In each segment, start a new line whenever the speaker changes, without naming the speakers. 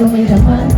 ลงไปแถวบ้าน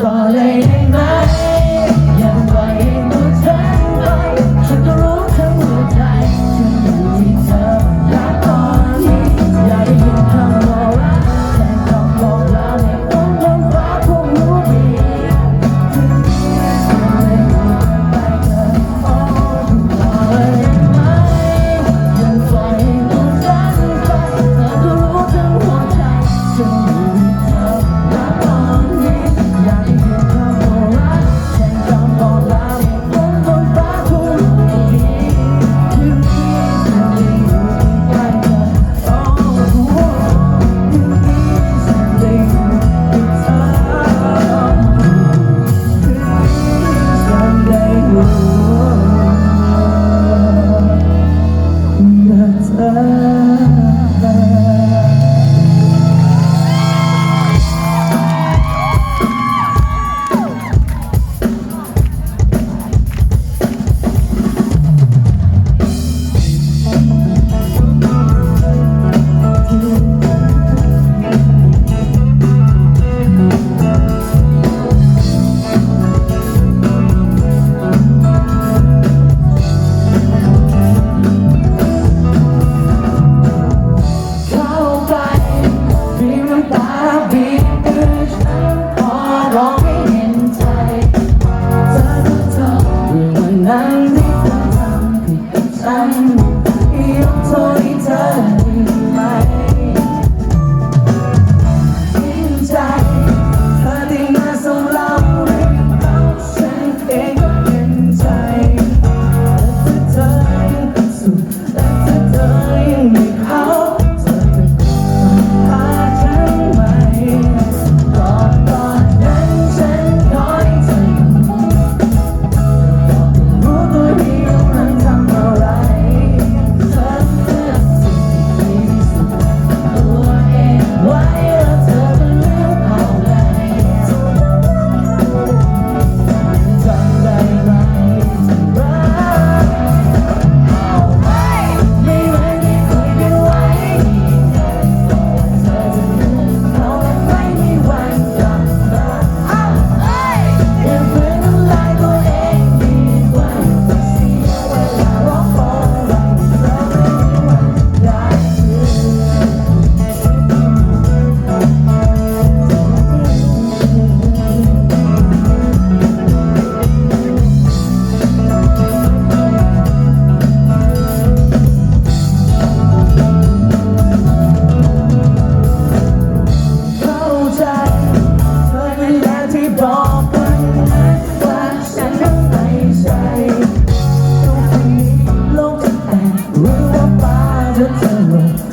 tole างที่ต้องทำผิดกับฉันยกโทษให้เธอ fire, the fire,